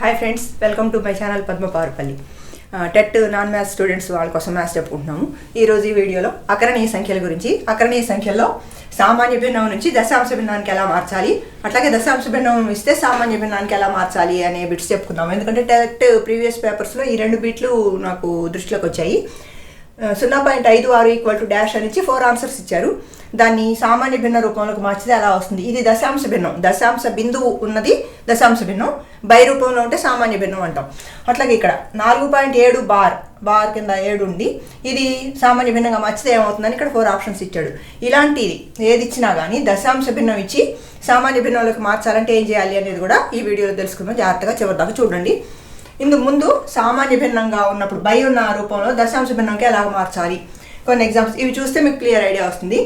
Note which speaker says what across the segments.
Speaker 1: Hi friends welcome to my channel Padma Parupalli TET non maths students వాళ్ళ కోసం maths చెప్పుకుంటున్నాము. ఈరోజు ఈ వీడియోలో అకరణీయ సంఖ్యల గురించి అకరణీయ సంఖ్యల్లో సామాన్య భిన్నం నుంచి దశాంశ భిన్నానికి ఎలా మార్చాలి అట్లాగే దశాంశ భిన్నం ఇస్తే సామాన్య భిన్నానికి ఎలా మార్చాలి అనే బిట్స్ చెప్పుకుందాం ఎందుకంటే టెట్ ప్రీవియస్ పేపర్స్లో ఈ రెండు బిట్లు నాకు దృష్టిలోకి వచ్చాయి. Uh, సున్నా పాయింట్ ఐదు ఆరు ఈక్వల్ టు డాష్ అని ఫోర్ ఆన్సర్స్ ఇచ్చారు. దాన్ని సామాన్య భిన్న రూపంలోకి మార్చితే అలా వస్తుంది. ఇది దశాంశ భిన్నం. దశాంశ బిందువు ఉన్నది దశాంశ భిన్నం. బై రూపంలో ఉంటే సామాన్య భిన్నం అంటాం. అట్లాగే ఇక్కడ నాలుగు పాయింట్ ఏడు బార్. బార్ కింద ఏడు ఉంది. ఇది సామాన్య భిన్నంగా మార్చితే ఏమవుతుందని ఇక్కడ ఫోర్ ఆప్షన్స్ ఇచ్చాడు. ఇలాంటిది ఏది ఇచ్చినా కానీ దశాంశ భిన్నం ఇచ్చి సామాన్య భిన్నంలోకి మార్చాలంటే ఏం చేయాలి అనేది కూడా ఈ వీడియోలో తెలుసుకుందాం. జాగ్రత్తగా చివరిదాకా చూడండి. ఇందుకు ముందు సామాన్య భిన్నంగా ఉన్నప్పుడు బై ఉన్న రూపంలో దశాంశ భిన్నంకి ఎలాగ మార్చాలి? కొన్ని ఎగ్జాంపుల్స్ ఇవి చూస్తే మీకు క్లియర్ ఐడియా వస్తుంది.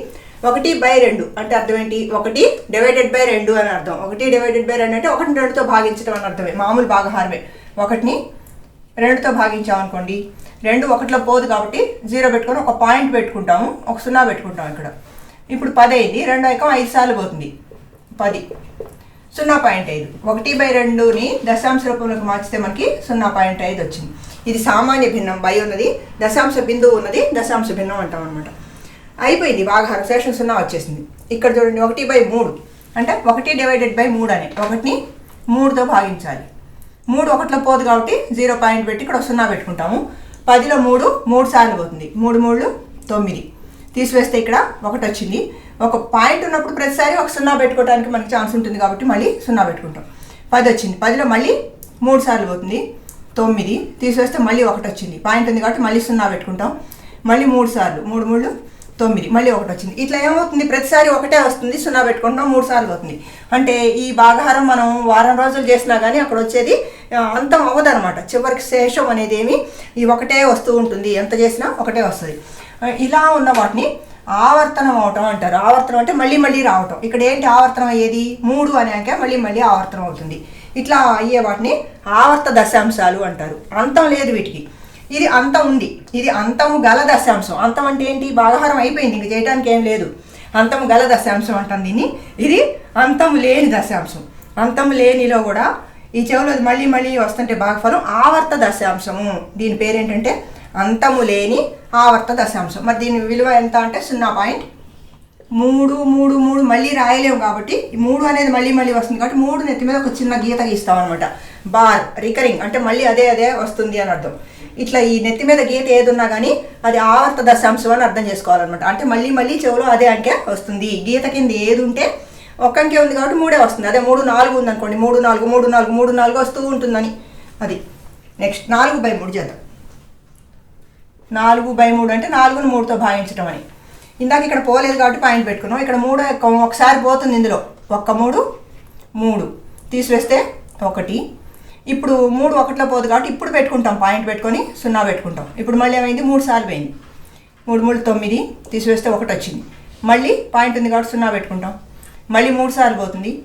Speaker 1: ఒకటి బై రెండు. అంటే అర్థం ఏంటి? ఒకటి డివైడెడ్ బై రెండు అని అర్థం. ఒకటి డివైడెడ్ బై రెండు అంటే ఒకటి రెండుతో భాగించడం అని అర్థమే. మామూలు భాగహారమే. ఒకటిని రెండుతో భాగించామనుకోండి రెండు ఒకటిలో పోదు కాబట్టి జీరో పెట్టుకొని ఒక పాయింట్ పెట్టుకుంటాము. ఒక సున్నా పెట్టుకుంటాం ఇక్కడ. ఇప్పుడు పది అయింది. రెండు ఐకం ఐదు సార్లు పోతుంది. పది. సున్నా పాయింట్ ఐదు. ఒకటి బై రెండుని దశాంశ రూపంలోకి మార్చితే మనకి సున్నా పాయింట్ ఐదు వచ్చింది. ఇది సామాన్య భిన్నం. బై ఉన్నది దశాంశ బిందువు ఉన్నది దశాంశ భిన్నం అంటాం అనమాట అయిపోయింది. బాగా శేషం సున్నా వచ్చేసింది. ఇక్కడ చూడండి ఒకటి బై మూడు. అంటే ఒకటి డివైడెడ్ బై మూడు అని. ఒకటిని మూడుతో భాగించాలి. మూడు ఒకటిలో పోదు కాబట్టి జీరో పాయింట్ పెట్టి ఇక్కడ ఒక సున్నా పెట్టుకుంటాము. పదిలో మూడు మూడు సార్లు పోతుంది. మూడు మూడు తొమ్మిది. తీసివేస్తే ఇక్కడ ఒకటి వచ్చింది. ఒక పాయింట్ ఉన్నప్పుడు ప్రతిసారి ఒక సున్నా పెట్టుకోవడానికి మనకి ఛాన్స్ ఉంటుంది కాబట్టి మళ్ళీ సున్నా పెట్టుకుంటాం. పది వచ్చింది. పదిలో మళ్ళీ మూడు సార్లు పోతుంది. తొమ్మిది. తీసివేస్తే మళ్ళీ ఒకటి వచ్చింది. పాయింట్ ఉంది కాబట్టి మళ్ళీ సున్నా పెట్టుకుంటాం. మళ్ళీ మూడు సార్లు. మూడు మూడు తొమ్మిది మళ్ళీ ఒకటి వచ్చింది. ఇట్లా ఏమవుతుంది? ప్రతిసారి ఒకటే వస్తుంది సున్నా పెట్టుకుంటున్నాం మూడు సార్లు అవుతుంది అంటే ఈ భాగహారం మనం వారం రోజులు చేసినా కానీ అక్కడ వచ్చేది అంతం అంతం అవ్వదన్నమాట. చివరికి శేషం అనేది ఏమి ఈ ఒకటే వస్తూ ఉంటుంది. ఎంత చేసినా ఒకటే వస్తుంది. ఇలా ఉన్న వాటిని ఆవర్తనం అవటం అంటారు. ఆవర్తనం అంటే మళ్ళీ మళ్ళీ రావటం. ఇక్కడ ఏంటి ఆవర్తనం అయ్యేది? మూడు అనేక మళ్ళీ మళ్ళీ ఆవర్తనం అవుతుంది. ఇట్లా అయ్యే వాటిని ఆవర్త దశాంశాలు అంటారు. అంతం లేదు వీటికి. ఇది అంతం ఉంది. ఇది అంతము గల దశాంశం. అంతం అంటే ఏంటి? భాగహారం అయిపోయింది. ఇంక చేయడానికి ఏం లేదు. అంతము గల దశాంశం అంటాం దీన్ని. ఇది అంతము లేని దశాంశం. అంతము లేనిలో కూడా ఈ చెవులో మళ్ళీ మళ్ళీ వస్తుంటే భాగఫలం ఆవర్త దశాంశము. దీని పేరేంటంటే అంతము లేని ఆవర్త దశాంశం. మరి దీని విలువ ఎంత అంటే సున్నా పాయింట్ మూడు మూడు మూడు మళ్ళీ రాయలేము కాబట్టి మూడు అనేది మళ్ళీ మళ్ళీ వస్తుంది కాబట్టి మూడు నెత్తి మీద ఒక చిన్న గీత గీస్తాం అనమాట బార్ రికరింగ్ అంటే మళ్ళీ అదే అదే వస్తుంది అని అర్థం. ఇట్లా ఈ నెత్తి మీద గీత ఏదున్నా కానీ అది ఆవర్త దశాంశం అని అర్థం చేసుకోవాలన్నమాట. అంటే మళ్ళీ మళ్ళీ చెవులో అదే అంకె వస్తుంది. గీత కింద ఏది ఉంటే ఒక్క అంకె ఉంది కాబట్టి మూడే వస్తుంది. అదే మూడు నాలుగు ఉంది అనుకోండి మూడు నాలుగు మూడు నాలుగు మూడు నాలుగు వస్తూ ఉంటుందని. అది. నెక్స్ట్ నాలుగు బై మూడు చేద్దాం. నాలుగు బై మూడు అంటే నాలుగును మూడుతో భావించడం అని. ఇందాక ఇక్కడ పోలేదు కాబట్టి పాయింట్ పెట్టుకున్నాం. ఇక్కడ మూడు ఒకసారి పోతుంది ఇందులో. ఒక్క మూడు మూడు. తీసివేస్తే ఒకటి ఇప్పుడు మూడు ఒకటిలో పోదు కాబట్టి ఇప్పుడు పెట్టుకుంటాం పాయింట్ పెట్టుకొని సున్నా పెట్టుకుంటాం. ఇప్పుడు మళ్ళీ ఏమైంది? మూడు సార్లు పోయింది. మూడు మూడు తొమ్మిది తీసివేస్తే ఒకటి వచ్చింది. మళ్ళీ పాయింట్ ఉంది కాబట్టి సున్నా పెట్టుకుంటాం. మళ్ళీ మూడు సార్లు పోతుంది.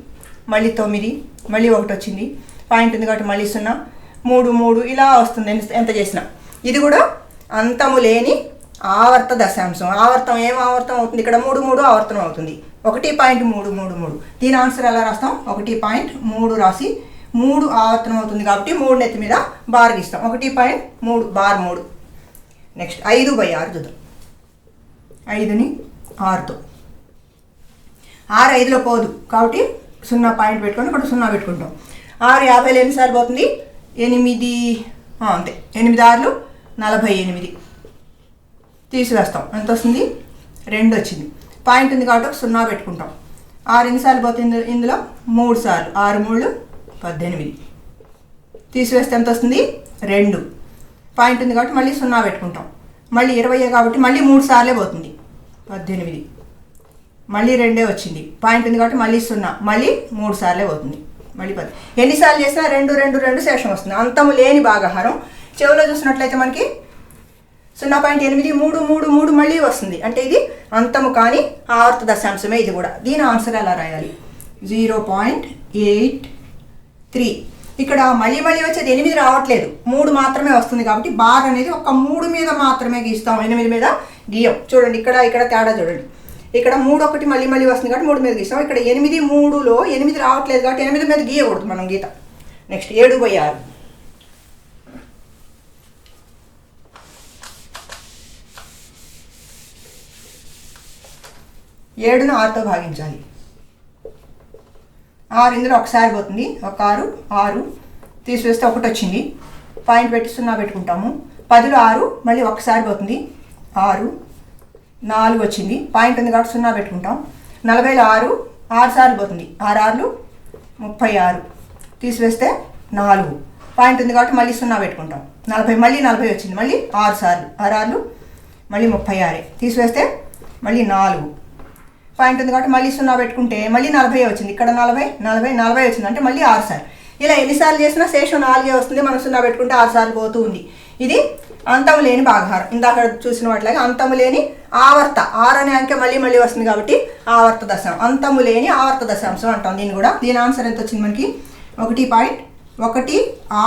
Speaker 1: మళ్ళీ తొమ్మిది మళ్ళీ ఒకటి వచ్చింది. పాయింట్ ఉంది కాబట్టి మళ్ళీ సున్నా. మూడు మూడు ఇలా వస్తుంది. ఎంత- ఎంత చేసినా. ఇది కూడా అంతము లేని ఆవర్త దశాంశం. ఆవర్తం ఏం ఆవర్తం అవుతుంది? ఇక్కడ మూడు మూడు ఆవర్తనం అవుతుంది. ఒకటి పాయింట్ మూడు మూడు మూడు. దీని ఆన్సర్ ఎలా రాస్తాం? ఒకటి పాయింట్ మూడు రాసి మూడు ఆవర్తనం అవుతుంది కాబట్టి మూడు నెత్తి మీద బార్ గీస్తాం. ఒకటి పాయింట్ మూడు బార్ మూడు. నెక్స్ట్ ఐదు బై ఆరు చూద్దాం. ఐదుని ఆరుతో. ఆరు ఐదులో పోదు కాబట్టి సున్నా పాయింట్ పెట్టుకొని ఇక్కడ సున్నా పెట్టుకుంటాం. ఆరు యాభైలో ఎన్నిసార్లు పోతుంది? ఎనిమిది అంతే. ఎనిమిది ఆరులు నలభై ఎనిమిది. తీసివేస్తాం. ఎంత వస్తుంది? రెండు వచ్చింది. పాయింట్ ఉంది కాబట్టి సున్నా పెట్టుకుంటాం. ఆరు ఎన్నిసార్లు పోతుంది ఇందులో? మూడు సార్లు. ఆరు మూడు పద్దెనిమిది. తీసివేస్తే ఎంత వస్తుంది? రెండు. పాయింట్ ఉంది కాబట్టి మళ్ళీ సున్నా పెట్టుకుంటాం. మళ్ళీ ఇరవై కాబట్టి మళ్ళీ మూడు సార్లే పోతుంది. పద్దెనిమిది. మళ్ళీ రెండే వచ్చింది. పాయింట్ ఉంది కాబట్టి మళ్ళీ సున్నా. మళ్ళీ మూడు సార్లే పోతుంది. మళ్ళీ పది ఎన్నిసార్లు చేసినా రెండు రెండు రెండు శేషం వస్తుంది. అంతము లేని భాగాహారం. చెవిలో చూసినట్లయితే మనకి సున్నా పాయింట్ ఎనిమిది మూడు మూడు మూడు మళ్ళీ వస్తుంది. అంటే ఇది అంతము కానీ ఆవర్త దశాంశమే ఇది కూడా. దీని ఆన్సర్ ఎలా రాయాలి? Zero point eight three. ఇక్కడ మళ్ళీ మళ్ళీ వచ్చేది ఎనిమిది రావట్లేదు. మూడు మాత్రమే వస్తుంది కాబట్టి బార్ అనేది ఒక మూడు మీద మాత్రమే గీస్తాం. ఎనిమిది మీద గీయం. చూడండి ఇక్కడ ఇక్కడ తేడా చూడండి. ఇక్కడ మూడు ఒకటి మళ్ళీ మళ్ళీ వస్తుంది కాబట్టి మూడు మీద గీస్తాం. ఇక్కడ ఎనిమిది మూడులో ఎనిమిది రావట్లేదు కాబట్టి ఎనిమిది మీద గీయకూడదు మనం గీత. నెక్స్ట్ ఏడు బై ఆరు ఏడును ఆరుతో భాగించాలి. ఆరు ఇందులో ఒకసారి పోతుంది. ఒక ఆరు ఆరు. తీసివేస్తే ఒకటి వచ్చింది. పాయింట్ పెట్టి సున్నా పెట్టుకుంటాము. పదిలో ఆరు మళ్ళీ ఒకసారి పోతుంది. ఆరు నాలుగు వచ్చింది. పాయింట్ ఉంది కాబట్టి సున్నా పెట్టుకుంటాం. నలభైలో ఆరు ఆరు సార్లు పోతుంది. ఆరు ఆరులు ముప్పై ఆరు. తీసివేస్తే నాలుగు. పాయింట్ ఉంది కాబట్టి మళ్ళీ సున్నా పెట్టుకుంటాం. నలభై మళ్ళీ నలభై వచ్చింది. మళ్ళీ ఆరు సార్లు. ఆరు ఆరులు మళ్ళీ ముప్పై ఆరే. తీసివేస్తే మళ్ళీ నాలుగు. పాయింట్ ఉంది కాబట్టి మళ్ళీ సున్నా పెట్టుకుంటే మళ్ళీ నలభై వచ్చింది. ఇక్కడ నలభై నలభై నలభై వచ్చింది. అంటే మళ్ళీ ఆరు సార్లు. ఇలా ఎన్నిసార్లు చేసినా శేషం నాలుగే వస్తుంది. మనం సున్నా పెట్టుకుంటే ఆరు సార్లు పోతూ ఉంది. ఇది అంతము లేని భాగహారం. ఇందాక చూసిన వాటిలాగా అంతము లేని ఆవర్త. ఆరు అనే అంకె మళ్ళీ మళ్ళీ వస్తుంది కాబట్టి ఆవర్త దశాంశం. అంతము లేని ఆవర్త దశాంశం అంటాం దీన్ని కూడా. దీని ఆన్సర్ ఎంత వచ్చింది మనకి? ఒకటి పాయింట్ ఒకటి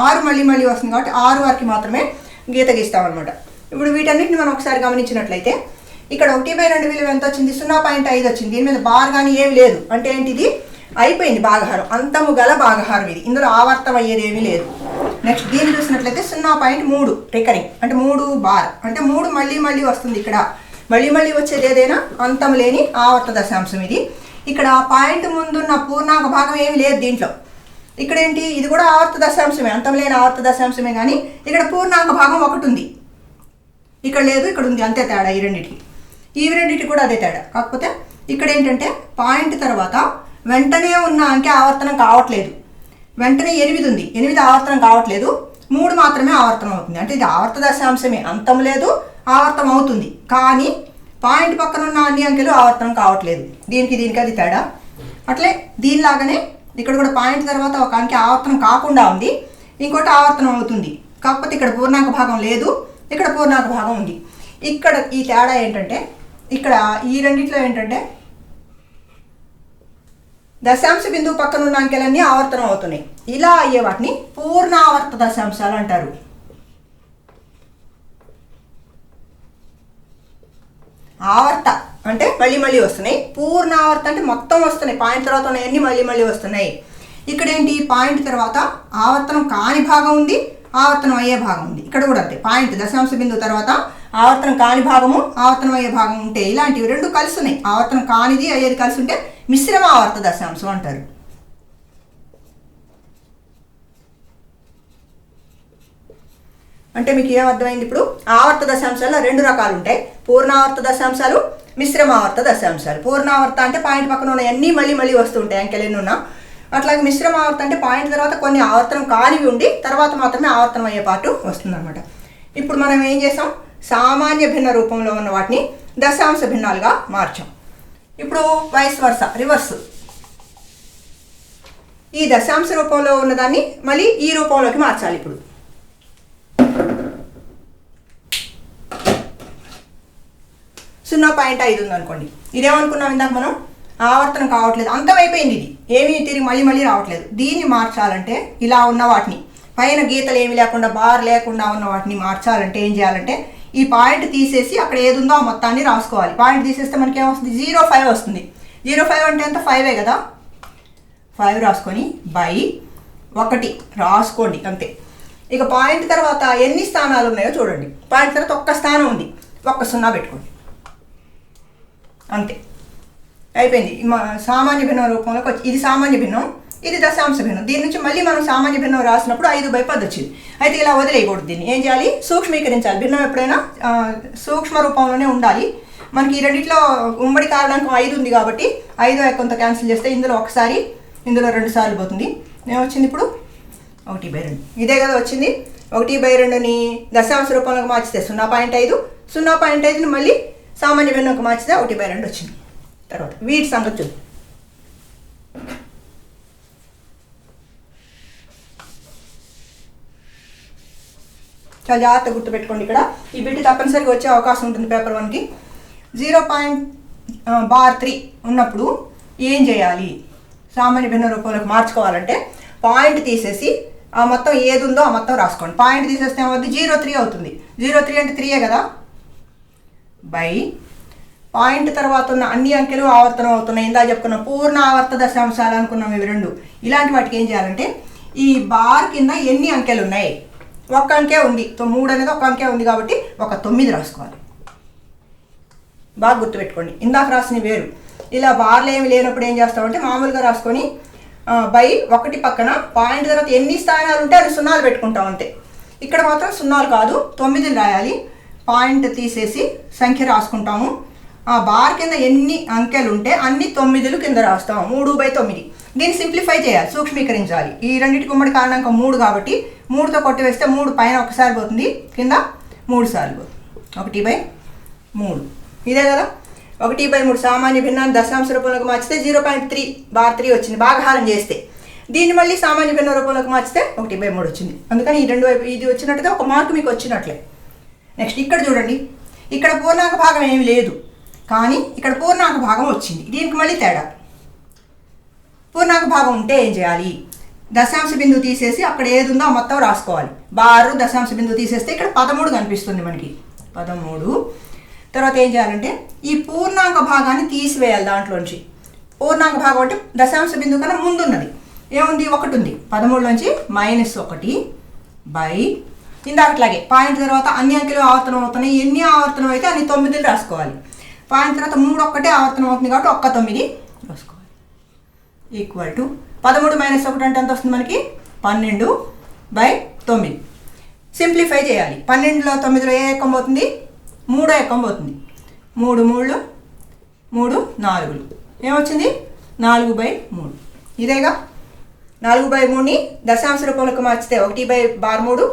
Speaker 1: ఆరు మళ్ళీ మళ్ళీ వస్తుంది కాబట్టి ఆరు వరకు మాత్రమే గీత గీస్తామన్నమాట. ఇప్పుడు వీటన్నిటిని మనం ఒకసారి గమనించినట్లయితే ఇక్కడ ఒకటి బై రెండు విలువ ఎంత వచ్చింది? సున్నా పాయింట్ ఐదు వచ్చింది. దీని మీద బార్ కానీ ఏమి లేదు. అంటే ఏంటిది? అయిపోయింది భాగహారం. అంతము గల భాగహారం ఇది. ఇందులో ఆవర్తం అయ్యేది ఏమీ లేదు. నెక్స్ట్ దీన్ని చూసినట్లయితే సున్నా పాయింట్ మూడు రికరింగ్. అంటే మూడు బార్. అంటే మూడు మళ్ళీ మళ్ళీ వస్తుంది ఇక్కడ. మళ్ళీ మళ్ళీ వచ్చేది ఏదైనా? అంతం లేని ఆవర్త దశాంశం ఇది. ఇక్కడ పాయింట్ ముందున్న పూర్ణాంక భాగం ఏమి లేదు దీంట్లో. ఇక్కడ ఏంటి? ఇది కూడా ఆవర్త దశాంశమే. అంతం లేని ఆవర్త దశాంశమే కానీ ఇక్కడ పూర్ణాంక భాగం ఒకటి ఉంది. ఇక్కడ లేదు ఇక్కడ ఉంది. అంతే తేడా ఈ రెండింటికి. ఈ రెండింటికి కూడా అదే తేడా. కాకపోతే ఇక్కడ ఏంటంటే పాయింట్ తర్వాత వెంటనే ఉన్న అంకె ఆవర్తనం కావట్లేదు. వెంటనే ఎనిమిది ఉంది. ఎనిమిది ఆవర్తనం కావట్లేదు. మూడు మాత్రమే ఆవర్తనం అవుతుంది. అంటే ఇది ఆవర్త దశాంశమే. అంతం లేదు ఆవర్తం అవుతుంది. కానీ పాయింట్ పక్కన ఉన్న అన్ని అంకెలు ఆవర్తనం కావట్లేదు. దీనికి దీనికి అది తేడా. అట్లే దీనిలాగానే ఇక్కడ కూడా పాయింట్ తర్వాత ఒక అంకె ఆవర్తనం కాకుండా ఉంది. ఇంకోటి ఆవర్తనం అవుతుంది. కాకపోతే ఇక్కడ పూర్ణాంక భాగం లేదు. ఇక్కడ పూర్ణాంక భాగం ఉంది. ఇక్కడ ఈ తేడా ఏంటంటే ఇక్కడ ఈ రెండిట్లో ఏంటంటే దశాంశ బిందువు పక్కన ఉన్న అంకెలన్నీ ఆవర్తనం అవుతున్నాయి. ఇలా అయ్యే వాటిని పూర్ణావర్త దశాంశాలు అంటారు. ఆవర్త అంటే మళ్ళీ మళ్ళీ వస్తున్నాయి. పూర్ణావర్త అంటే మొత్తం వస్తున్నాయి. పాయింట్ తర్వాత ఉన్నాయన్నీ మళ్ళీ మళ్ళీ వస్తున్నాయి. ఇక్కడ ఏంటి? పాయింట్ తర్వాత ఆవర్తనం కాని భాగం ఉంది ఆవర్తనం అయ్యే భాగం ఉంది. ఇక్కడ కూడా అంతే. పాయింట్ దశాంశ బిందువు తర్వాత ఆవర్తనం కాని భాగము ఆవర్తనం అయ్యే భాగం ఉంటే ఇలాంటివి రెండు కలిసి ఉన్నాయి ఆవర్తనం కానిది అయ్యేది కలిసి ఉంటే మిశ్రమ ఆవర్త దశాంశం అంటారు. అంటే మీకు ఏం అర్థమైంది ఇప్పుడు? ఆవర్త దశాంశాల్లో రెండు రకాలు ఉంటాయి. పూర్ణావర్త దశాంశాలు మిశ్రమావర్త దశాంశాలు. పూర్ణావర్త అంటే పాయింట్ పక్కన ఉన్న అన్నీ మళ్ళీ మళ్ళీ వస్తుంటాయి అంకెలెన్ని ఉన్నా. అట్లాగే మిశ్రమావర్త అంటే పాయింట్ తర్వాత కొన్ని ఆవర్తనం కానివి ఉండి తర్వాత మాత్రమే ఆవర్తనం అయ్యే పాటు వస్తుందన్నమాట. ఇప్పుడు మనం ఏం చేసాం? సామాన్య భిన్న రూపంలో ఉన్న వాటిని దశాంశ భిన్నాలుగా మార్చాం. ఇప్పుడు వైస్ వర్స రివర్స్. ఈ దశాంశ రూపంలో ఉన్నదాన్ని మళ్ళీ ఈ రూపంలోకి మార్చాలి ఇప్పుడు. సున్నా పాయింట్ ఐదు ఉంది అనుకోండి. ఇదేమనుకున్నాం ఇందాక మనం? ఆవర్తనం కావట్లేదు. అంతమైపోయింది ఇది. ఏమీ తిరిగి మళ్ళీ మళ్ళీ రావట్లేదు. దీన్ని మార్చాలంటే ఇలా ఉన్న వాటిని. పైన గీతలు ఏమి లేకుండా బార్ లేకుండా ఉన్న వాటిని మార్చాలంటే ఏం చేయాలంటే ఈ పాయింట్ తీసేసి అక్కడ ఏది ఉందో ఆ మొత్తాన్ని రాసుకోవాలి. పాయింట్ తీసేస్తే మనకి ఏమొస్తుంది జీరో ఫైవ్ వస్తుంది. జీరో ఫైవ్ అంటే ఎంత? ఫైవే కదా? ఫైవ్ రాసుకొని బై ఒకటి. రాసుకోండి అంతే. ఇక పాయింట్ తర్వాత ఎన్ని స్థానాలు ఉన్నాయో చూడండి. పాయింట్ తర్వాత ఒక్క స్థానం ఉంది. ఒక్క సున్నా పెట్టుకోండి. అంతే. అయిపోయింది. మా సామాన్య భిన్నం రూపంలోకి వచ్చి ఇది సామాన్య భిన్నం. ఇది దశాంశ భిన్నం. దీని నుంచి మళ్ళీ మనం సామాన్య భిన్నం రాసినప్పుడు ఐదు బై పది వచ్చింది. అయితే ఇలా వదిలేయకూడదు దీన్ని. ఏం చేయాలి? సూక్ష్మీకరించాలి. భిన్నం ఎప్పుడైనా సూక్ష్మ రూపంలోనే ఉండాలి. మనకి ఈ రెండిట్లో ఉమ్మడి కారణాంకం ఐదు ఉంది కాబట్టి ఐదో కొంత క్యాన్సిల్ చేస్తే ఇందులో ఒకసారి ఇందులో రెండు సార్లు పోతుంది. ఏమొచ్చింది ఇప్పుడు? ఒకటి బై రెండు. ఇదే కదా వచ్చింది. ఒకటి బై రెండుని దశాంశ రూపంలోకి మార్చితే సున్నా పాయింట్ ఐదు. సున్నా పాయింట్ ఐదుని మళ్ళీ సామాన్య భిన్నంకి మార్చితే ఒకటి బై రెండు వచ్చింది. తర్వాత వీటి సంగతి చూద్దాం. చాలా జాగ్రత్తగా గుర్తుపెట్టుకోండి ఇక్కడ. ఈ బిట్ తప్పనిసరిగా వచ్చే అవకాశం ఉంటుంది పేపర్ వన్కి. జీరో పాయింట్ బార్ త్రీ ఉన్నప్పుడు ఏం చేయాలి? సామాన్య భిన్న రూపంలోకి మార్చుకోవాలంటే పాయింట్ తీసేసి ఆ మొత్తం ఏది ఉందో ఆ మొత్తం రాసుకోండి. పాయింట్ తీసేస్తే ఏమవుతుంది జీరో త్రీ అవుతుంది. జీరో త్రీ అంటే త్రీయే కదా? బై. పాయింట్ తర్వాత ఉన్న అన్ని అంకెలు ఆవర్తనం అవుతున్నాయి. ఇందా చెప్పుకున్న పూర్ణ ఆవర్త దశాంశాలు అనుకున్నాం ఇవి రెండు. ఇలాంటి వాటికి ఏం చేయాలంటే ఈ బార్ కింద ఎన్ని అంకెలు ఉన్నాయి? ఒక్క అంకే ఉంది. తో- మూడు అనేది ఒక అంకే ఉంది కాబట్టి ఒక తొమ్మిది రాసుకోవాలి. బాగా గుర్తుపెట్టుకోండి. ఇందాక రాసిన వేరు. ఇలా బార్లు ఏమి లేనప్పుడు ఏం చేస్తామంటే మామూలుగా రాసుకొని బై ఒకటి పక్కన పాయింట్ తర్వాత ఎన్ని స్థానాలు ఉంటే అది సున్నాలు పెట్టుకుంటాం అంతే. ఇక్కడ మాత్రం సున్నాలు కాదు తొమ్మిదిని రాయాలి. పాయింట్ తీసేసి సంఖ్య రాసుకుంటాము. ఆ బార్ కింద ఎన్ని అంకెలు ఉంటే అన్ని తొమ్మిదిలు కింద రాస్తాము. మూడు బై తొమ్మిది. దీన్ని సింప్లిఫై చేయాలి సూక్ష్మీకరించాలి. ఈ రెండింటికి ఉమ్మడి కారణాంకం మూడు కాబట్టి మూడుతో కొట్టివేస్తే మూడు పైన ఒకసారి పోతుంది కింద మూడు సార్లు పోతుంది. ఒకటి బై మూడు. ఇదే కదా? ఒకటి బై మూడు సామాన్య భిన్నాన్ని దశాంశ రూపంలోకి మార్చితే zero point three bar three వచ్చింది భాగహారం చేస్తే. దీన్ని మళ్ళీ సామాన్య భిన్న రూపంలోకి మార్చితే ఒకటి బై మూడు వచ్చింది. అందుకని ఈ రెండు వైపు ఇది వచ్చినట్టుగా ఒక మార్కు మీకు వచ్చినట్లే. నెక్స్ట్ ఇక్కడ చూడండి. ఇక్కడ పూర్ణాంక భాగం ఏమి లేదు. కానీ ఇక్కడ పూర్ణాంక భాగం వచ్చింది. దీనికి మళ్ళీ తేడా. పూర్ణాంక భాగం ఉంటే ఏం చేయాలి? దశాంశ బిందువు తీసేసి అక్కడ ఏది ఉందో మొత్తం రాసుకోవాలి. బారు దశాంశ బిందువు తీసేస్తే ఇక్కడ పదమూడు కనిపిస్తుంది మనకి. పదమూడు. తర్వాత ఏం చేయాలంటే ఈ పూర్ణాంక భాగాన్ని తీసివేయాలి దాంట్లోంచి. పూర్ణాంక భాగం అంటే దశాంశ బిందువు కన్నా ముందున్నది. ఏముంది? ఒకటి ఉంది పదమూడులోంచి మైనస్ ఒకటి బై ఇందాకట్లాగే పాయింట్ తర్వాత అన్ని అంకెలు ఆవర్తనం అవుతున్నాయి. ఎన్ని ఆవర్తనం అయితే అన్ని తొమ్మిదిలు రాసుకోవాలి. పాయింట్ తర్వాత మూడు ఒక్కటే ఆవర్తనం అవుతుంది కాబట్టి ఒక్క తొమ్మిది రాసుకోవాలి. ఈక్వల్ టు పదమూడు మైనస్ ఒకటి అంటే ఎంత వస్తుంది మనకి? పన్నెండు బై తొమ్మిది. సింప్లిఫై చేయాలి. పన్నెండులో తొమ్మిదిలో ఏ ఎక్కం పోతుంది? మూడో ఎక్కం పోతుంది. మూడు మూడు మూడు నాలుగులు. ఏమొచ్చింది? నాలుగు బై మూడు. ఇదేగా? నాలుగు బై మూడుని దశాంశ రూపంలోకి మార్చితే ఒకటి బై బార్ మూడు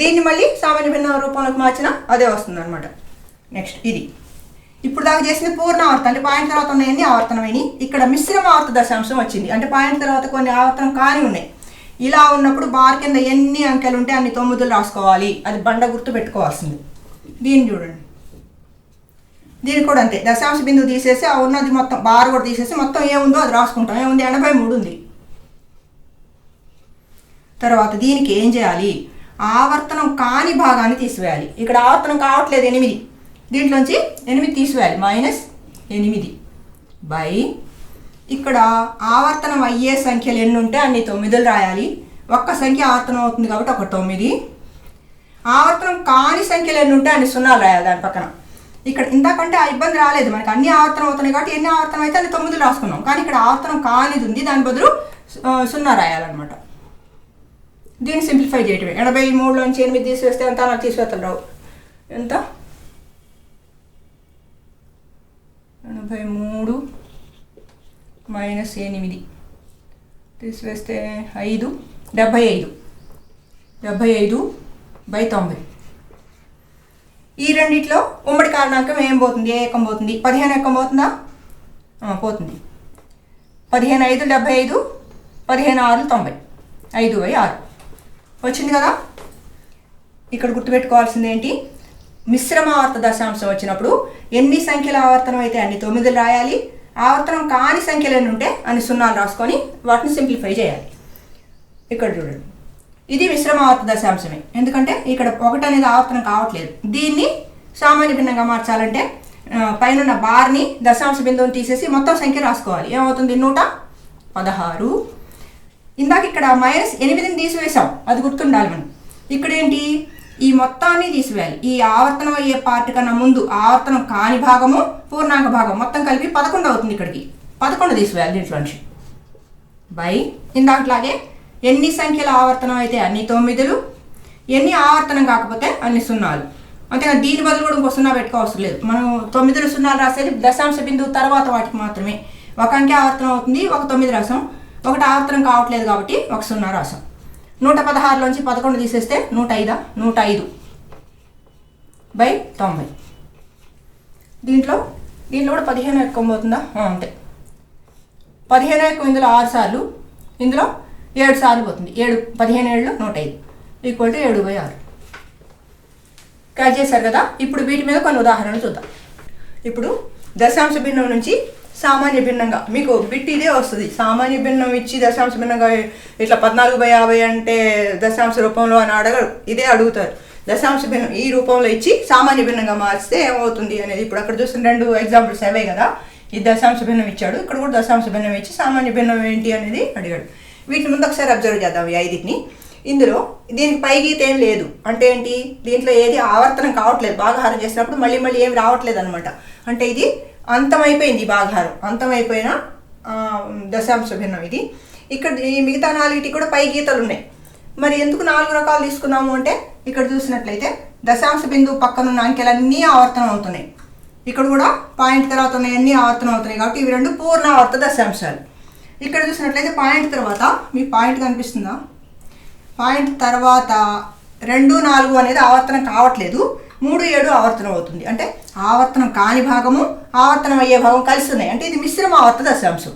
Speaker 1: దీన్ని మళ్ళీ సామాన్య భిన్న రూపంలోకి మార్చినా అదే వస్తుంది అనమాట నెక్స్ట్ ఇది. ఇప్పుడు దాకా చేసిన పూర్ణ ఆవర్తనం. అంటే పాయింట్ తర్వాత ఉన్నాయన్నీ ఆవర్తనమైనవి ఇక్కడ మిశ్రమ ఆవర్త దశాంశం వచ్చింది. అంటే పాయింట్ తర్వాత కొన్ని ఆవర్తనం కాని ఉన్నాయి. ఇలా ఉన్నప్పుడు బార్ కింద ఎన్ని అంకెలు ఉంటే అన్ని తొమ్మిదిలు రాసుకోవాలి. అది బండ గుర్తు పెట్టుకోవాల్సింది. దీన్ని చూడండి. దీనికి కూడా అంతే. దశాంశ బిందువు తీసేసి ఆ ఉన్నది మొత్తం బార్ కూడా తీసేసి మొత్తం ఏముందో అది రాసుకుంటాం. ఏముంది? ఎనభై మూడు ఉంది. తర్వాత దీనికి ఏం చేయాలి? ఆవర్తనం కాని భాగాన్ని తీసివేయాలి. ఇక్కడ ఆవర్తనం కావట్లేదు ఎనిమిది. దీంట్లోంచి ఎనిమిది తీసివేయాలి. మైనస్ ఎనిమిది బై ఇక్కడ ఆవర్తనం అయ్యే సంఖ్యలు ఎన్ని ఉంటే అన్ని తొమ్మిదిలు రాయాలి. ఒక్క సంఖ్య ఆవర్తనం అవుతుంది కాబట్టి ఒక తొమ్మిది. ఆవర్తనం కాని సంఖ్యలు ఎన్ని ఉంటే అన్ని సున్నాలు రాయాలి దాని పక్కన. ఇక్కడ ఇంతకంటే ఆ ఇబ్బంది రాలేదు. మనకి అన్ని ఆవర్తనం అవుతున్నాయి కాబట్టి ఎన్ని ఆవర్తనం అయితే అన్ని తొమ్మిది రాసుకున్నాం. కానీ ఇక్కడ ఆవర్తనం కానిది ఉంది. దాని బదులు సున్నా రాయాలన్నమాట. దీన్ని సింప్లిఫై చేయటమే. ఎనభై మూడులోంచి ఎనిమిది తీసివేస్తే ఎంత? నాకు తీసివేస్తారు రావు. ఎంత? ఎనభై మూడు మైనస్ ఎనిమిది. తీసివేస్తే ఐదు డెబ్భై ఐదు. డెబ్భై ఐదు బై తొంభై. ఈ రెండిట్లో ఉమ్మడి కారణాంకం ఏం పోతుంది? ఏ ఏకం పోతుంది? పదిహేను ఏకం పోతుందా? పోతుంది. పదిహేను ఐదు డెబ్భై ఐదు పదిహేను ఆరు తొంభై. ఐదు బై ఆరు. వచ్చింది కదా? ఇక్కడ గుర్తుపెట్టుకోవాల్సింది ఏంటి? మిశ్రమ ఆవర్త దశాంశం వచ్చినప్పుడు ఎన్ని సంఖ్యల ఆవర్తనం అయితే అన్ని తొమ్మిదిలు రాయాలి? ఆవర్తనం కాని సంఖ్యలు ఎన్ని ఉంటే అన్ని సున్నాలు రాసుకొని వాటిని సింప్లిఫై చేయాలి. ఇక్కడ చూడండి. ఇది మిశ్రమ ఆవర్త దశాంశమే. ఎందుకంటే ఇక్కడ ఒకటి అనేది ఆవర్తనం కావట్లేదు. దీన్ని సామాన్య భిన్నంగా మార్చాలంటే పైన బార్ని దశాంశ బిందువుని తీసేసి మొత్తం సంఖ్య రాసుకోవాలి. ఏమవుతుంది? నూట పదహారు. ఇందాక ఇక్కడ మైనస్ ఎనిమిదిని తీసివేసాం అది గుర్తుండాలి మనం. ఇక్కడ ఏంటి ఈ మొత్తాన్ని తీసివేయాలి. ఈ ఆవర్తనం అయ్యే పార్ట్ కన్నా ముందు ఆవర్తనం కాని భాగము పూర్ణాంక భాగం మొత్తం కలిపి పదకొండు అవుతుంది ఇక్కడికి. పదకొండు తీసివేయాలి దీంట్లోంచి బై. ఇందాకట్లాగే ఎన్ని సంఖ్యల ఆవర్తనం అయితే అన్ని తొమ్మిదిలు ఎన్ని ఆవర్తనం కాకపోతే అన్ని సున్నాలు. అంతేగా దీని బదులు కూడా ఇంకో సున్నా పెట్టుకోవసరం లేదు. మనం తొమ్మిదిలు సున్నాలు రాసేది దశాంశ బిందువు తర్వాత వాటికి మాత్రమే. ఒక అంకె ఆవర్తనం అవుతుంది ఒక తొమ్మిది రాసాం. ఒకటి ఆవర్తనం కావట్లేదు కాబట్టి ఒక సున్నా రాసాం. నూట పదహారులోంచి పదకొండు తీసేస్తే నూట ఐదా నూట ఐదు బై తొంభై. దీంట్లో దీంట్లో కూడా పదిహేను ఎక్కువ పోతుందా అంతే. పదిహేను ఎక్కువ ఇందులో ఆరు సార్లు ఇందులో ఏడు సార్లు పోతుంది. ఏడు పదిహేను ఏళ్ళు నూట ఐదు ఈక్వల్ టు ఏడు బై ఆరు. క్యాచ్ చేశారు కదా? ఇప్పుడు వీటి మీద కొన్ని ఉదాహరణలు చూద్దాం. ఇప్పుడు దశాంశ భిన్నం నుంచి సామాన్య భిన్నంగా. మీకు బిట్ ఇదే వస్తుంది. సామాన్య భిన్నం ఇచ్చి దశాంశ భిన్నంగా ఇట్లా పద్నాలుగు బై యాభై అంటే దశాంశ రూపంలో అని అడగరు. ఇదే అడుగుతారు. దశాంశ భిన్నం ఈ రూపంలో ఇచ్చి సామాన్య భిన్నంగా మార్చితే ఏమవుతుంది అనేది ఇప్పుడు అక్కడ చూసిన రెండు ఎగ్జాంపుల్స్ అవే కదా. ఈ దశాంశ భిన్నం ఇచ్చాడు. ఇక్కడ కూడా దశాంశ భిన్నం ఇచ్చి సామాన్య భిన్నం ఏంటి అనేది అడిగాడు. వీటిని ముందు ఒకసారి అబ్జర్వ్ చేద్దాం ఈ ఐదుని ఇందులో దీనికి పైగీత ఏం లేదు. అంటే ఏంటి? దీంట్లో ఏది ఆవర్తనం కావట్లేదు. బాగా హారం చేసినప్పుడు మళ్ళీ మళ్ళీ ఏం రావట్లేదు అనమాట అంటే ఇది అంతమైపోయింది బాగారం భాగహారం అంతమైపోయిన దశాంశ భిన్నం ఇది. ఇక్కడ ఈ మిగతా నాలుగిటి కూడా పై గీతలు ఉన్నాయి మరి ఎందుకు నాలుగు రకాలు తీసుకున్నాము అంటే ఇక్కడ చూసినట్లయితే దశాంశ బిందువు పక్కన ఉన్న అంకెలన్నీ ఆవర్తనం అవుతున్నాయి. ఇక్కడ కూడా పాయింట్ తర్వాత ఉన్నాయి అన్నీ ఆవర్తనం అవుతున్నాయి. కాబట్టి ఇవి రెండు పూర్ణ ఆవర్త దశాంశాలు. ఇక్కడ చూసినట్లయితే పాయింట్ తర్వాత మీ పాయింట్ కనిపిస్తుందా? పాయింట్ తర్వాత రెండు నాలుగు అనేది ఆవర్తనం కావట్లేదు. మూడు ఏడు ఆవర్తనం అవుతుంది. అంటే ఆవర్తనం కాని భాగము ఆవర్తనం అయ్యే భాగం కలుస్తున్నాయి అంటే ఇది మిశ్రమ ఆవర్త దశాంశం.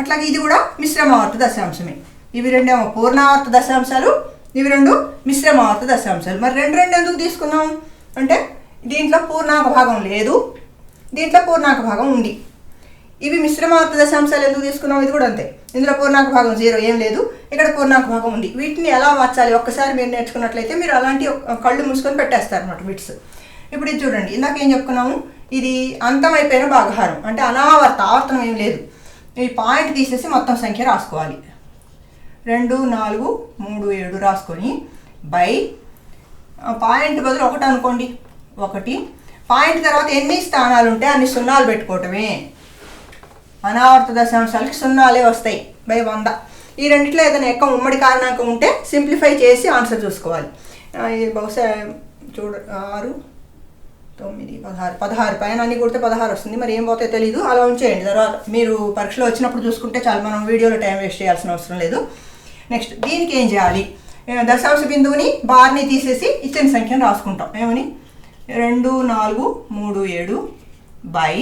Speaker 1: అట్లాగే ఇది కూడా మిశ్రమ ఆవర్త దశాంశమే. ఇవి రెండేమో పూర్ణావర్త దశాంశాలు ఇవి రెండు మిశ్రమ ఆవర్త దశాంశాలు. మరి రెండు రెండు ఎందుకు తీసుకున్నాం? అంటే దీంట్లో పూర్ణాంక భాగం లేదు దీంట్లో పూర్ణాంక భాగం ఉంది. ఇవి మిశ్రమావర్త దశాంశాలు ఎందుకు తీసుకున్నాం ఇది కూడా అంతే. ఇందులో పూర్ణాంక భాగం జీరో ఏం లేదు. ఇక్కడ పూర్ణాంక భాగం ఉంది. వీటిని ఎలా మార్చాలి? ఒక్కసారి మీరు నేర్చుకున్నట్లయితే మీరు అలాంటి ఒక- కళ్ళు మూసుకొని పెట్టేస్తారు అనమాట బిట్స్. ఇప్పుడు ఇది చూడండి. ఇందాక ఏం చెప్పుకున్నాము? ఇది అంతమైపోయిన భాగహారం. అంటే అనావర్త ఆవర్తనం ఏం లేదు. ఈ పాయింట్ తీసేసి మొత్తం సంఖ్య రాసుకోవాలి. రెండు నాలుగు మూడు ఏడు రాసుకొని బై. పాయింట్ బదులు ఒకటి అనుకోండి. ఒకటి. పాయింట్ తర్వాత ఎన్ని స్థానాలు ఉంటే అన్ని సున్నాలు పెట్టుకోవటమే. అనావర్త దశాంశాలకి సున్నాలే వస్తాయి బై వంద. ఈ రెండిట్లో ఏదైనా ఎక్క ఉమ్మడి కారణాంకం ఉంటే సింప్లిఫై చేసి ఆన్సర్ చూసుకోవాలి. ఇది బహుశా చూడ ఆరు తొమ్మిది పదహారు పదహారు పైన అన్ని కొడితే పదహారు వస్తుంది. మరి ఏం పోతే తెలియదు అలా ఉంచేయండి తర్వాత మీరు పరీక్షలో వచ్చినప్పుడు చూసుకుంటే చాలా మనం వీడియోలో టైం వేస్ట్ చేయాల్సిన అవసరం లేదు. నెక్స్ట్ దీనికి ఏం చేయాలి? దశాంశ బిందువుని బార్ని తీసేసి ఇచ్చిన సంఖ్యను రాసుకుంటాం. ఏమని? రెండు నాలుగు మూడు ఏడు బై.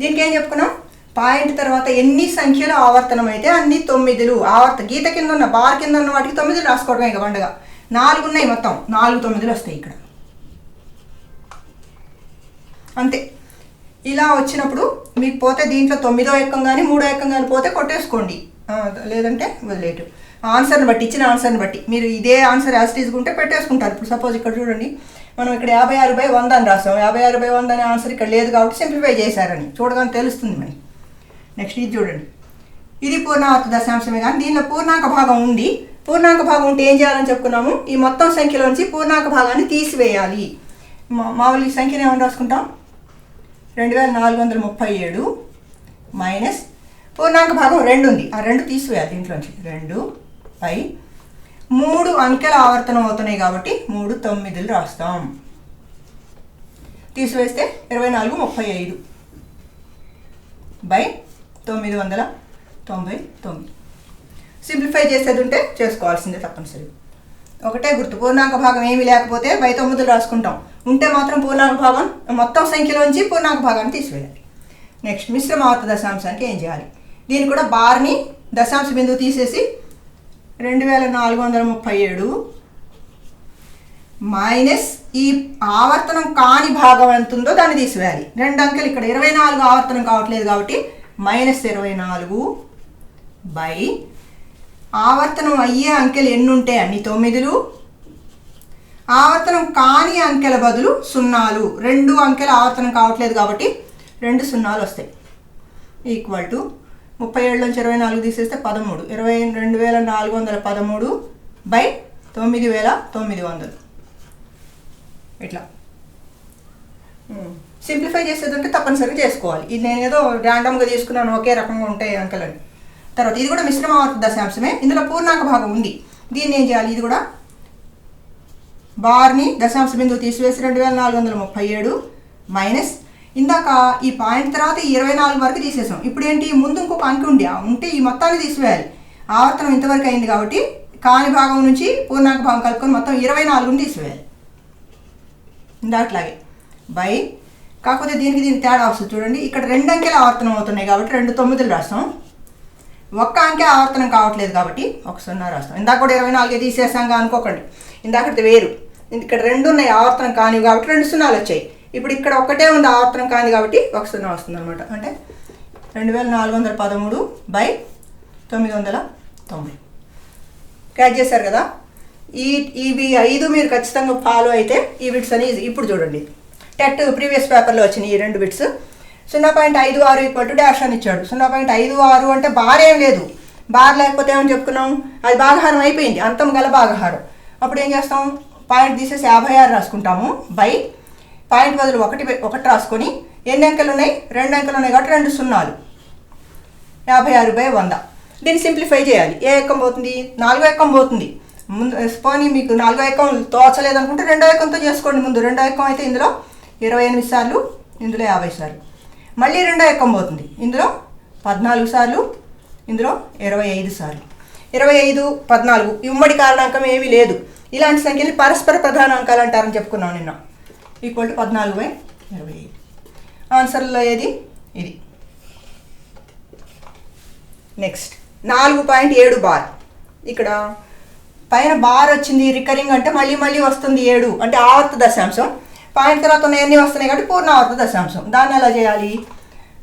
Speaker 1: దీనికి ఏం చెప్పుకున్నాం? పాయింట్ తర్వాత ఎన్ని సంఖ్యలు ఆవర్తనం అయితే అన్ని తొమ్మిదిలు. ఆవర్త గీత కింద ఉన్న బార్ కింద ఉన్న వాటికి తొమ్మిదిలు రాసుకోవడమే ఇక పండుగ. నాలుగు ఉన్నాయి మొత్తం. నాలుగు తొమ్మిదిలు వస్తాయి ఇక్కడ. అంతే. ఇలా వచ్చినప్పుడు మీకు పోతే దీంట్లో తొమ్మిదో ఎక్కం కానీ మూడో ఎక్కం కానీ పోతే కొట్టేసుకోండి. లేదంటే వదిలేటు ఆన్సర్ని బట్టి ఇచ్చిన ఆన్సర్ని బట్టి. మీరు ఇదే ఆన్సర్ యాజ్ తీసుకుంటే పెట్టేసుకుంటారు. ఇప్పుడు సపోజ్ ఇక్కడ చూడండి మనం ఇక్కడ యాభై ఆరు బై వంద అని రాసాం. యాభై ఆరు బై వంద అనే ఆన్సర్ ఇక్కడ లేదు కాబట్టి సింప్లిఫై చేశారని. చూడగానే తెలుస్తుంది మనకి నెక్స్ట్ ఇది చూడండి. ఇది పూర్ణాంక దశాంశమే కానీ దీనిలో పూర్ణాంక భాగం ఉంది పూర్ణాంక భాగం ఉంటే ఏం చేయాలని చెప్పుకున్నాము? ఈ మొత్తం సంఖ్యలోంచి పూర్ణాంక భాగాన్ని తీసివేయాలి. మా- మామూలు ఈ సంఖ్యను ఏమని రాసుకుంటాం? రెండు వేల నాలుగు వందల ముప్పై ఏడు మైనస్ పూర్ణాంక భాగం రెండు ఉంది. ఆ రెండు తీసివేయాలి దీంట్లోంచి. రెండు పై మూడు అంకెల ఆవర్తనం అవుతున్నాయి కాబట్టి మూడు తొమ్మిదిలు రాస్తాం. తీసివేస్తే ఇరవై నాలుగు ముప్పై ఐదు. బై తొమ్మిది వందల తొంభై తొమ్మిది. సింప్లిఫై చేసేది ఉంటే చేసుకోవాల్సిందే తప్పనిసరి. ఒకటే గుర్తు పూర్ణాంక భాగం ఏమీ లేకపోతే బై తొమ్మిదిలు రాసుకుంటాం. ఉంటే మాత్రం పూర్ణాంక భాగం మొత్తం సంఖ్యలోంచి పూర్ణాంక భాగాన్ని తీసివేయాలి. నెక్స్ట్ మిశ్రమావర్త దశాంశానికి ఏం చేయాలి? దీన్ని కూడా బార్ని దశాంశ బిందువు తీసేసి రెండు వేల నాలుగు వందల ముప్పై ఏడు మైనస్ ఈ ఆవర్తనం కాని భాగం ఎంత ఉందో దాన్ని తీసివేయాలి. రెండు అంకెలు ఇక్కడ ఇరవై నాలుగు ఆవర్తనం కావట్లేదు కాబట్టి మైనస్ ఇరవై నాలుగు బై ఆవర్తనం అయ్యే అంకెలు ఎన్ని ఉంటే అన్ని తొమ్మిదిలు. ఆవర్తనం కాని అంకెల బదులు సున్నాలు. రెండు అంకెలు ఆవర్తనం కావట్లేదు కాబట్టి రెండు సున్నాలు వస్తాయి. ఈక్వల్ టు ముప్పై ఏడులోంచి నుంచి ఇరవై నాలుగు తీసేస్తే పదమూడు. ఇరవై రెండు వేల నాలుగు వందల పదమూడు బై తొమ్మిది వేల తొమ్మిది వందలు. ఇట్లా. Hmm. సింప్లిఫై చేసేది ఉంటే తప్పనిసరిగా చేసుకోవాలి. ఇది నేను ఏదో ర్యాండమ్గా తీసుకున్నాను ఒకే రకంగా ఉంటాయి అంకెలని తర్వాత ఇది కూడా మిశ్రమ ఆవర్త దశాంశమే ఇందులో పూర్ణాంక భాగం ఉంది. దీన్ని ఏం చేయాలి? ఇది కూడా బార్ని దశాంశ బిందువు తీసివేసి రెండు వేల నాలుగు వందల ముప్పై ఏడు మైనస్ ఇందాక ఈ పాయింట్ తర్వాత ఇరవై నాలుగు వరకు తీసేసాం. ఇప్పుడు ఏంటి? ముందు ఇంకొక అంకె ఉండి ఉంటే ఈ మొత్తాన్ని తీసివేయాలి. ఆవర్తనం ఇంతవరకు అయింది కాబట్టి కాని భాగం నుంచి పూర్ణాంక భాగం కలుపుకొని మొత్తం ఇరవై నాలుగుని తీసివేయాలి. ఇందాట్లాగే బై కాకపోతే దీనికి దీనికి తేడా వస్తుంది. చూడండి ఇక్కడ రెండు అంకెలు ఆవర్తనం అవుతున్నాయి కాబట్టి రెండు తొమ్మిదిలు రాస్తాం. ఒక్క అంకె ఆవర్తనం కావట్లేదు కాబట్టి ఒక సున్నా రాస్తాం. ఇందాక కూడా ఇరవై నాలుగే తీసేసాంగా అనుకోకండి. ఇందాకటి వేరు. ఇక్కడ రెండు ఉన్నాయి ఆవర్తనం కానివి కాబట్టి రెండు సున్నాలు వచ్చాయి. ఇప్పుడు ఇక్కడ ఒక్కటే ఉంది ఆవర్తనం కాని కాబట్టి ఒక సున్నా వస్తుంది అనమాట అంటే రెండు వేల నాలుగు వందల పదమూడు బై తొమ్మిది వందల తొంభై. క్యాచ్ చేశారు కదా? ఈ ఇవి ఐదు మీరు ఖచ్చితంగా ఫాలో అయితే ఈ బిట్స్ అని ఇప్పుడు చూడండి. టెట్ ప్రీవియస్ పేపర్లో వచ్చినాయి ఈ రెండు బిట్స్. సున్నా పాయింట్ ఐదు ఆరు ఈక్వల్ టు డాష్ అని ఇచ్చాడు. సున్నా పాయింట్ ఐదు ఆరు అంటే బార్ ఏం లేదు. బార్ లేకపోతే ఏమని చెప్పుకున్నాం? అది భాగహారం అయిపోయింది. అంతం గల భాగహారం. అప్పుడు ఏం చేస్తాం? పాయింట్ తీసేసి యాభై ఆరు రాసుకుంటాము బై. పాయింట్ బదులు ఒకటి ఒకటి రాసుకొని ఎన్ని అంకెలు ఉన్నాయి రెండు అంకెలు ఉన్నాయి కాబట్టి రెండు సున్నాలు. యాభై ఆరు బై వంద. దీన్ని సింప్లిఫై చేయాలి. ఏ ఎక్కం పోతుంది? నాలుగో ఎక్కం పోతుంది. ముందు పోనీ మీకు నాలుగో ఎక్కం తోచలేదనుకుంటే రెండో ఎక్కంతో చేసుకోండి ముందు. రెండో ఎక్కం అయితే ఇందులో ఇరవై ఎనిమిది సార్లు ఇందులో యాభై సార్లు. మళ్ళీ రెండో ఎక్కం పోతుంది. ఇందులో పద్నాలుగు సార్లు ఇందులో ఇరవై ఐదు సార్లు. ఇరవై ఐదు పద్నాలుగు ఇమ్మడి ఉమ్మడి కారణాంకం ఏమీ లేదు. ఇలాంటి సంఖ్యలు పరస్పర ప్రధాన అంకాలు అంటారని చెప్పుకున్నాం నిన్న. ఈక్వల్ టు పద్నాలుగు బై ఇరవై ఐదు. ఆన్సర్లో ఏది? ఇది. నెక్స్ట్ నాలుగు పాయింట్ ఏడు బార్. ఇక్కడ పైన బార్ వచ్చింది రికరింగ్ అంటే మళ్ళీ మళ్ళీ వస్తుంది ఏడు అంటే ఆవర్త దశాంశం. పాయింట్ తర్వాత ఎన్ని వస్తున్నాయి కాబట్టి పూర్ణ దశాంశం. దాన్ని ఎలా చేయాలి?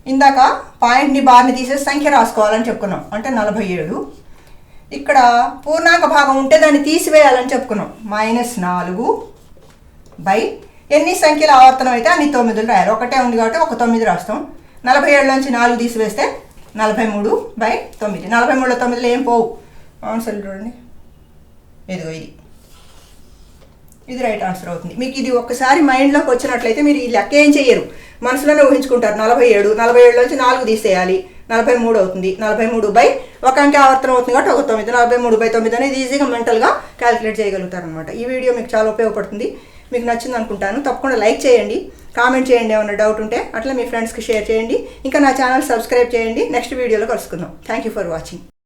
Speaker 1: ఇందాక పాయింట్ని బార్ని తీసేసి సంఖ్య రాసుకోవాలని చెప్పుకున్నాం. అంటే నలభై ఏడు. ఇక్కడ పూర్ణాంక భాగం ఉంటే దాన్ని తీసివేయాలని చెప్పుకున్నాం. మైనస్ నాలుగు బై ఎన్ని సంఖ్యల ఆవర్తనం అయితే అన్ని తొమ్మిదిలు రాయాలి. ఒకటే ఉంది కాబట్టి ఒక తొమ్మిది రాస్తాం. నలభై ఏడు నుంచి నాలుగు తీసివేస్తే నలభై మూడు బై తొమ్మిది. నలభై మూడులో తొమ్మిదిలో ఏం పోవు? ఆన్సర్ చూడండి. ఇదిగో ఇది. ఇది రైట్ ఆన్సర్ అవుతుంది. మీకు ఇది ఒక్కసారి మైండ్లోకి వచ్చినట్లయితే మీరు ఈ లెక్క ఏం చేయరు మనసులోనే ఊహించుకుంటారు. నలభై ఏడు నలభై ఏడు నుంచి నాలుగు తీసేయాలి. నలభై మూడు అవుతుంది. నలభై మూడు బై ఒక అంకె ఆవర్తనం అవుతుంది కాబట్టి ఒక తొమ్మిది. నలభై మూడు బై తొమ్మిది అనేది ఈజీగా మెంటల్గా క్యాలిక్యులేట్ చేయగలుగుతారు అనమాట ఈ వీడియో మీకు చాలా ఉపయోగపడుతుంది. మీకు నచ్చింది అనుకుంటాను. తప్పకుండా లైక్ చేయండి. కామెంట్ చేయండి ఏమైనా డౌట్ ఉంటే అట్లా మీ ఫ్రెండ్స్కి షేర్ చేయండి. ఇంకా నా ఛానల్ సబ్స్క్రైబ్ చేయండి. నెక్స్ట్ వీడియోలో కలుసుకుందాం. Thank you for watching